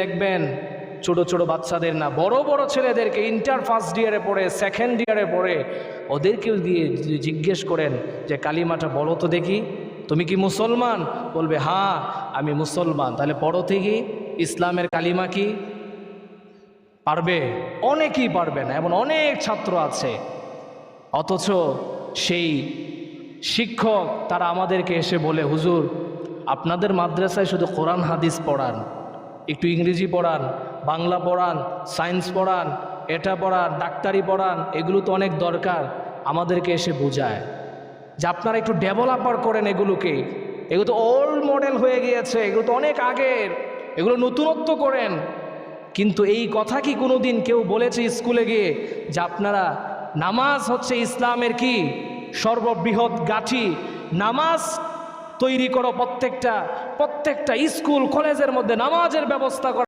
দেখবেন ছোট ছোট বাচ্চাদের না, বড় বড় ছেলেদেরকে ইন্টার ফার্স্ট ইয়ারে পড়ে সেকেন্ড ইয়ারে পড়ে, ওদেরকেও দিয়ে জিজ্ঞেস করেন যে, কালিমাটা বলো তো দেখি। তুমি কি মুসলমান? বলবে হ্যাঁ আমি মুসলমান। তাহলে পড়ো থেকে ইসলামের কালিমা কি? পারবে? অনেকেই পারবে না, এমন অনেক ছাত্র আছে। অথচ সেই শিক্ষক তারা আমাদেরকে এসে বলে, হুজুর, আপনাদের মাদ্রাসায় শুধু কোরআন, হাদিস পড়ান। একটু ইংরেজি পড়ান, বাংলা পড়ান সায়েন্স পড়ান, এটা পড়ান, ডাক্তারি পড়ান, এগুলো তো অনেক দরকার, আমাদেরকে এসে বোঝায়। যে আপনারা একটু ডেভেলপার করেন এগুলোকে, এগুলো তো ওল্ড মডেল হয়ে গিয়েছে, এগুলো তো অনেক আগের, এগুলো নতুনত্ব করেন। কিন্তু এই কথা কি কোনোদিন কেউ বলেছে স্কুলে গিয়ে যে আপনারা, নামাজ হচ্ছে ইসলামের কি? সর্ববৃহৎ গাঠি। নামাজ তৈরি করো প্রত্যেকটা প্রত্যেকটা স্কুল কলেজের মধ্যে নামাজের ব্যবস্থা করো।